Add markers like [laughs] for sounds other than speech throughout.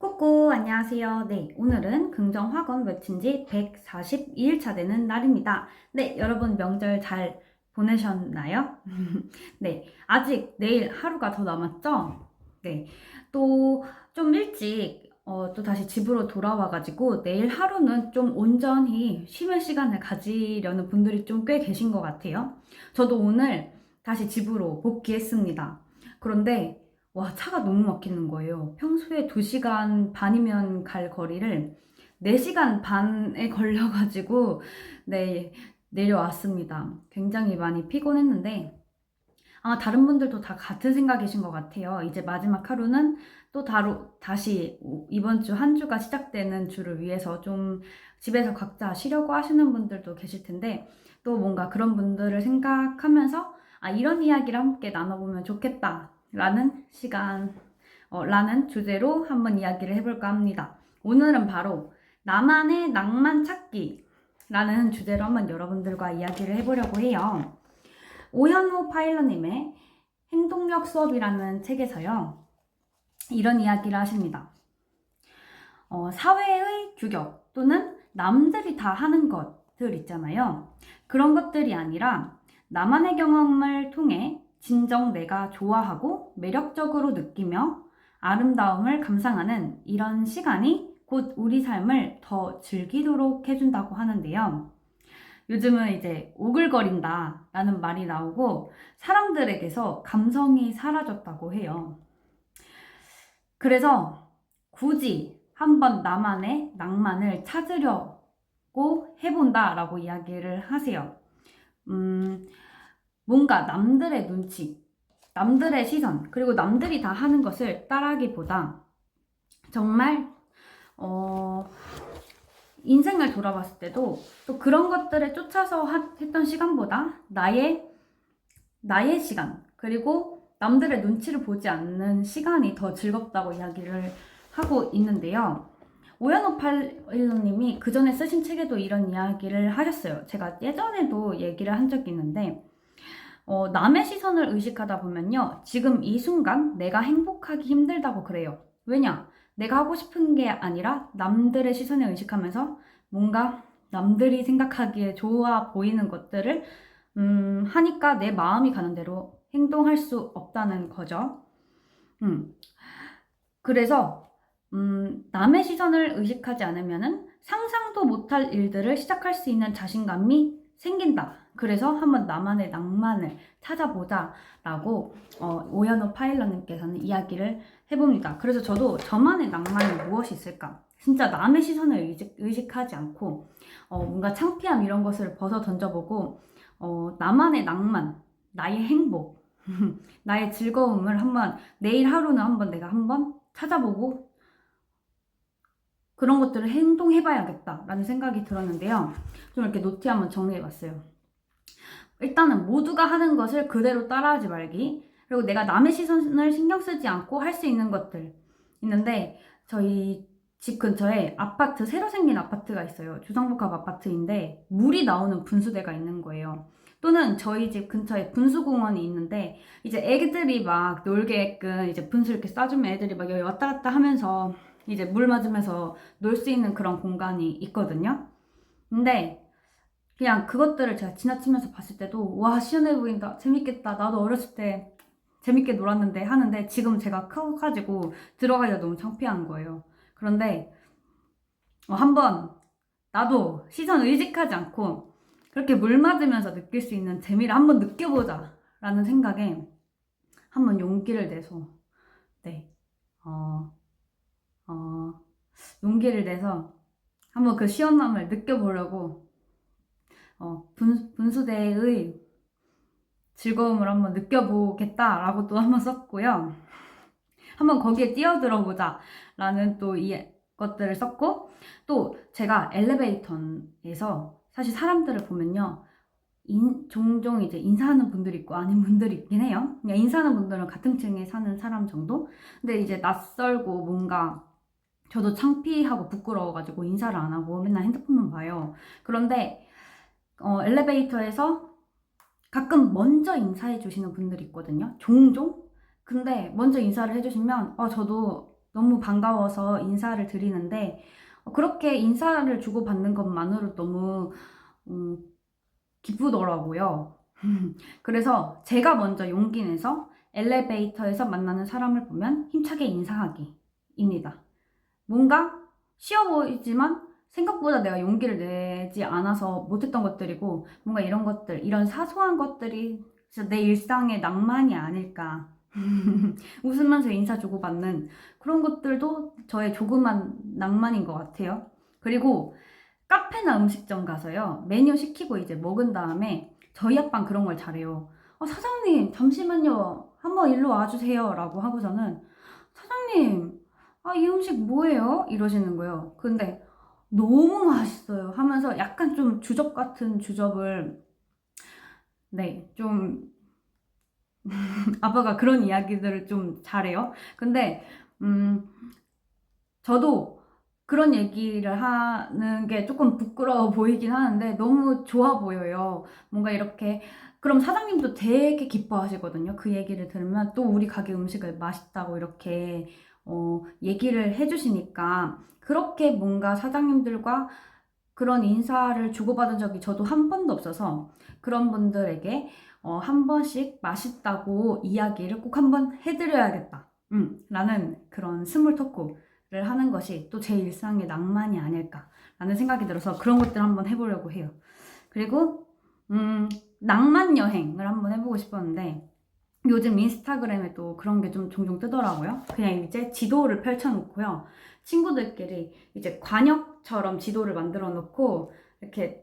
꾸꾸 안녕하세요. 네, 오늘은 긍정 학원 외친 지 142일차 되는 날입니다. 네, 여러분 명절 잘 보내셨나요? [laughs] 네, 아직 내일 하루가 더 남았죠? 네, 또 좀 일찍 어, 또 다시 집으로 돌아와가지고 내일 하루는 좀 온전히 쉼의 시간을 가지려는 분들이 좀 꽤 계신 것 같아요. 저도 오늘 다시 집으로 복귀했습니다. 그런데 와, 차가 너무 막히는 거예요. 평소에 2시간 반이면 갈 거리를 4시간 반에 [laughs] 걸려가지고, 네, 내려왔습니다. 굉장히 많이 피곤했는데, 아마 다른 분들도 다 같은 생각이신 것 같아요. 이제 마지막 하루는 또 다루, 다시 이번 주 한 주가 시작되는 주를 위해서 좀 집에서 각자 쉬려고 하시는 분들도 계실 텐데, 또 뭔가 그런 분들을 생각하면서, 아, 이런 이야기를 함께 나눠보면 좋겠다. 라는 시간, 어, 라는 주제로 한번 이야기를 해볼까 합니다. 오늘은 바로 나만의 낭만 찾기 라는 주제로 한번 여러분들과 이야기를 해보려고 해요. 오현호 파일럿님의 행동력 수업이라는 책에서요. 이런 이야기를 하십니다. 어, 사회의 규격 또는 남들이 다 하는 것들 있잖아요. 그런 것들이 아니라 나만의 경험을 통해 진정 내가 좋아하고 매력적으로 느끼며 아름다움을 감상하는 이런 시간이 곧 우리 삶을 더 즐기도록 해준다고 하는데요. 요즘은 이제 오글거린다 라는 말이 나오고 사람들에게서 감성이 사라졌다고 해요. 그래서 굳이 한번 나만의 낭만을 찾으려고 해본다 라고 이야기를 하세요. 음, 뭔가 남들의 눈치, 남들의 시선, 그리고 남들이 다 하는 것을 따라하기보다 정말 어, 인생을 돌아봤을 때도 또 그런 것들에 쫓아서 하- 했던 시간보다 나의 나의 시간 그리고 남들의 눈치를 보지 않는 시간이 더 즐겁다고 이야기를 하고 있는데요. 오연호 팔일로님이 그 전에 쓰신 책에도 이런 이야기를 하셨어요. 제가 예전에도 얘기를 한 적이 있는데 어, 남의 시선을 의식하다 보면요. 지금 이 순간 내가 행복하기 힘들다고 그래요. 왜냐? 내가 하고 싶은 게 아니라 남들의 시선을 의식하면서 뭔가 남들이 생각하기에 좋아 보이는 것들을 음, 하니까 내 마음이 가는 대로 행동할 수 없다는 거죠. 음. 그래서 음, 남의 시선을 의식하지 않으면은 상상도 못할 일들을 시작할 수 있는 자신감이 생긴다. 그래서 한번 나만의 낭만을 찾아보자 라고 어, 오연호 파일럿님께서는 이야기를 해봅니다. 그래서 저도 저만의 낭만이 무엇이 있을까? 진짜 남의 시선을 의식, 의식하지 않고 어, 뭔가 창피함 이런 것을 벗어 던져보고 어, 나만의 낭만, 나의 행복, [laughs] 나의 즐거움을 한번 내일 하루는 한번 내가 한번 찾아보고 그런 것들을 행동해봐야겠다라는 생각이 들었는데요. 좀 이렇게 노트 한번 정리해봤어요. 일단은 모두가 하는 것을 그대로 따라하지 말기. 그리고 내가 남의 시선을 신경 쓰지 않고 할 수 있는 것들 있는데 저희 집 근처에 아파트 새로 생긴 아파트가 있어요. 주상복합 아파트인데 물이 나오는 분수대가 있는 거예요. 또는 저희 집 근처에 분수공원이 있는데 이제 애기들이 막 놀게끔 이제 분수 이렇게 쏴주면 애들이 막 여기 왔다 갔다 하면서 이제 물 맞으면서 놀 수 있는 그런 공간이 있거든요. 근데 그냥 그것들을 제가 지나치면서 봤을 때도 와 시원해 보인다 재밌겠다 나도 어렸을 때 재밌게 놀았는데 하는데 지금 제가 커가지고 들어가기가 너무 창피한 거예요 그런데 어, 한번 나도 시선 의식하지 않고 그렇게 물 맞으면서 느낄 수 있는 재미를 한번 느껴보자 라는 생각에 한번 용기를 내서 네 어, 어, 용기를 내서 한번 그 시원함을 느껴보려고 어, 분, 분수대의 즐거움을 한번 느껴보겠다라고 또 한번 썼고요. 한번 거기에 뛰어들어 보자 라는 또 이 것들을 썼고 또 제가 엘리베이터에서 사실 사람들을 보면요. 인, 종종 이제 인사하는 분들이 있고 아닌 분들이 있긴 해요. 그냥 인사하는 분들은 같은 층에 사는 사람 정도? 근데 이제 낯설고 뭔가 저도 창피하고 부끄러워가지고 인사를 안 하고 맨날 핸드폰만 봐요. 그런데 어, 엘리베이터에서 가끔 먼저 인사해 주시는 분들이 있거든요. 종종? 근데 먼저 인사를 해주시면 어, 저도 너무 반가워서 인사를 드리는데 어, 그렇게 인사를 주고받는 것만으로 너무 음, 기쁘더라고요. [laughs] 그래서 제가 먼저 용기 내서 엘리베이터에서 만나는 사람을 보면 힘차게 인사하기입니다. 뭔가 쉬워 보이지만 생각보다 내가 용기를 내지 않아서 못했던 것들이고 뭔가 이런 것들, 이런 사소한 것들이 진짜 내 일상의 낭만이 아닐까. [laughs] 웃으면서 인사 주고받는 그런 것들도 저의 조그만 낭만인 것 같아요. 그리고 카페나 음식점 가서요. 메뉴 시키고 이제 먹은 다음에 저희 아빠는 그런 걸 잘해요. 어, 사장님, 잠시만요. 한번 일로 와주세요. 라고 하고서는 사장님, 아, 이 음식 뭐예요? 이러시는 거예요. 근데 너무 맛있어요. 하면서 약간 좀 주접 같은 주접을, 네, 좀, [laughs] 아빠가 그런 이야기들을 좀 잘해요. 근데, 음, 저도 그런 얘기를 하는 게 조금 부끄러워 보이긴 하는데 너무 좋아 보여요. 뭔가 이렇게 그럼 사장님도 되게 기뻐하시거든요. 그 얘기를 들으면 또 우리 가게 음식을 맛있다고 이렇게 어, 얘기를 해주시니까 그렇게 뭔가 사장님들과 그런 인사를 주고받은 적이 저도 한 번도 없어서 그런 분들에게 어, 한 번씩 맛있다고 이야기를 꼭 한 번 해드려야겠다. 음, 라는 그런 스몰 토크를 하는 것이 또 제 일상의 낭만이 아닐까라는 생각이 들어서 그런 것들 한번 해보려고 해요. 그리고 음, 낭만 여행을 한번 해보고 싶었는데 요즘 인스타그램에 또 그런 게 좀 종종 뜨더라고요. 그냥 이제 지도를 펼쳐놓고요. 친구들끼리 이제 관역처럼 지도를 만들어 놓고 이렇게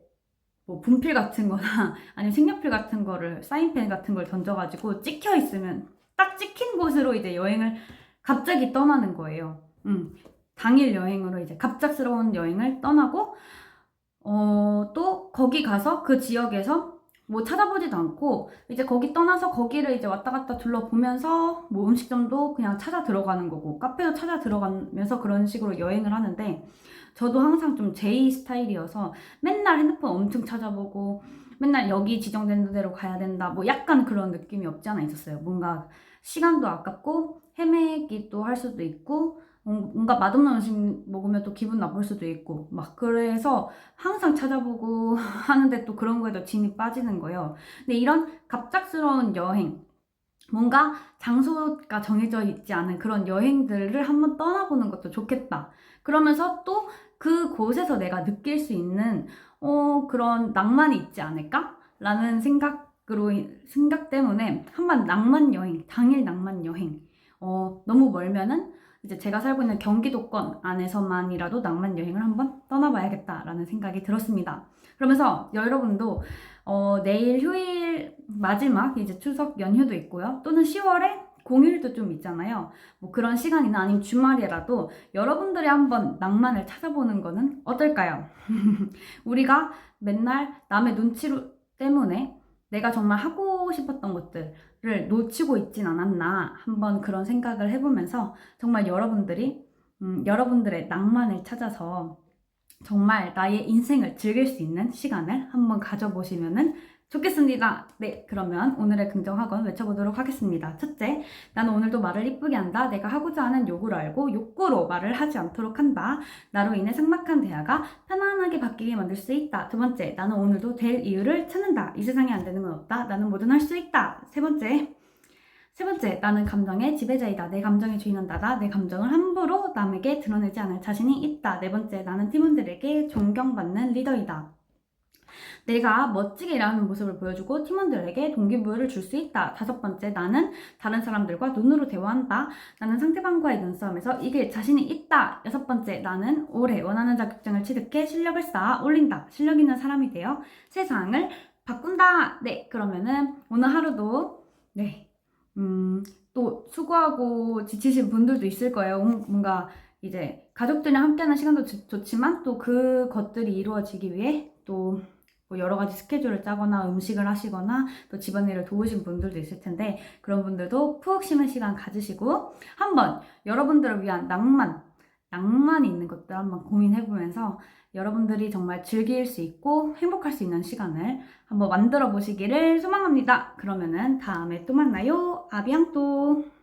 뭐 분필 같은 거나 [laughs] 아니면 색연필 같은 거를 사인펜 같은 걸 던져가지고 찍혀 있으면 딱 찍힌 곳으로 이제 여행을 갑자기 떠나는 거예요. 음, 당일 여행으로 이제 갑작스러운 여행을 떠나고 어, 또 거기 가서 그 지역에서 뭐 찾아보지도 않고 이제 거기 떠나서 거기를 이제 왔다 갔다 둘러보면서 뭐 음식점도 그냥 찾아 들어가는 거고 카페도 찾아 들어가면서 그런 식으로 여행을 하는데 저도 항상 좀 제이 스타일이어서 맨날 핸드폰 엄청 찾아보고 맨날 여기 지정된 대로 가야 된다 뭐 약간 그런 느낌이 없지 않아 있었어요. 뭔가 시간도 아깝고 헤매기도 할 수도 있고 뭔가 맛없는 음식 먹으면 또 기분 나쁠 수도 있고 막 그래서 항상 찾아보고 [laughs] 하는데 또 그런 거에도 진이 빠지는 거예요. 근데 이런 갑작스러운 여행 뭔가 장소가 정해져 있지 않은 그런 여행들을 한번 떠나보는 것도 좋겠다. 그러면서 또 그곳에서 내가 느낄 수 있는 어, 그런 낭만이 있지 않을까? 라는 생각으로 생각 때문에 한번 낭만 여행, 당일 낭만 여행 어, 너무 멀면은 이제 제가 살고 있는 경기도권 안에서만이라도 낭만 여행을 한번 떠나봐야겠다라는 생각이 들었습니다. 그러면서 여러분도 어, 내일 휴일 마지막 이제 추석 연휴도 있고요. 또는 10월에 공휴일도 좀 있잖아요. 뭐 그런 시간이나 아니면 주말이라도 여러분들이 한번 낭만을 찾아보는 거는 어떨까요? [laughs] 우리가 맨날 남의 눈치 때문에 내가 정말 하고 싶었던 것들 을 놓치고 있진 않았나 한번 그런 생각을 해보면서 정말 여러분들이 음, 여러분들의 낭만을 찾아서 정말 나의 인생을 즐길 수 있는 시간을 한번 가져보시면은 좋겠습니다. 네, 그러면 오늘의 긍정학원 외쳐보도록 하겠습니다. 첫째, 나는 오늘도 말을 이쁘게 한다. 내가 하고자 하는 욕구를 알고 욕구로 말을 하지 않도록 한다. 나로 인해 삭막한 대화가 편안하게 바뀌게 만들 수 있다. 두 번째, 나는 오늘도 될 이유를 찾는다. 이 세상에 안 되는 건 없다. 나는 뭐든 할 수 있다. 세 번째, 세 번째, 나는 감정의 지배자이다. 내 감정의 주인은 나다. 내 감정을 함부로 남에게 드러내지 않을 자신이 있다. 네 번째, 나는 팀원들에게 존경받는 리더이다. 내가 멋지게 일하는 모습을 보여주고 팀원들에게 동기부여를 줄 수 있다. 다섯 번째, 나는 다른 사람들과 눈으로 대화한다. 나는 상대방과의 눈싸움에서 이길 자신이 있다. 여섯 번째, 나는 올해 원하는 자격증을 취득해 실력을 쌓아 올린다. 실력 있는 사람이 되어 세상을 바꾼다. 네, 그러면은 오늘 하루도 네, 음, 또 수고하고 지치신 분들도 있을 거예요. 뭔가 이제 가족들이랑 함께하는 시간도 좋지만 또 그 것들이 이루어지기 위해 또뭐 여러 가지 스케줄을 짜거나 음식을 하시거나 또 집안일을 도우신 분들도 있을 텐데 그런 분들도 푹 쉬는 시간 가지시고 한번 여러분들을 위한 낭만, 낭만이 있는 것들 한번 고민해보면서 여러분들이 정말 즐길 수 있고 행복할 수 있는 시간을 한번 만들어 보시기를 소망합니다. 그러면은 다음에 또 만나요. 아비앙또!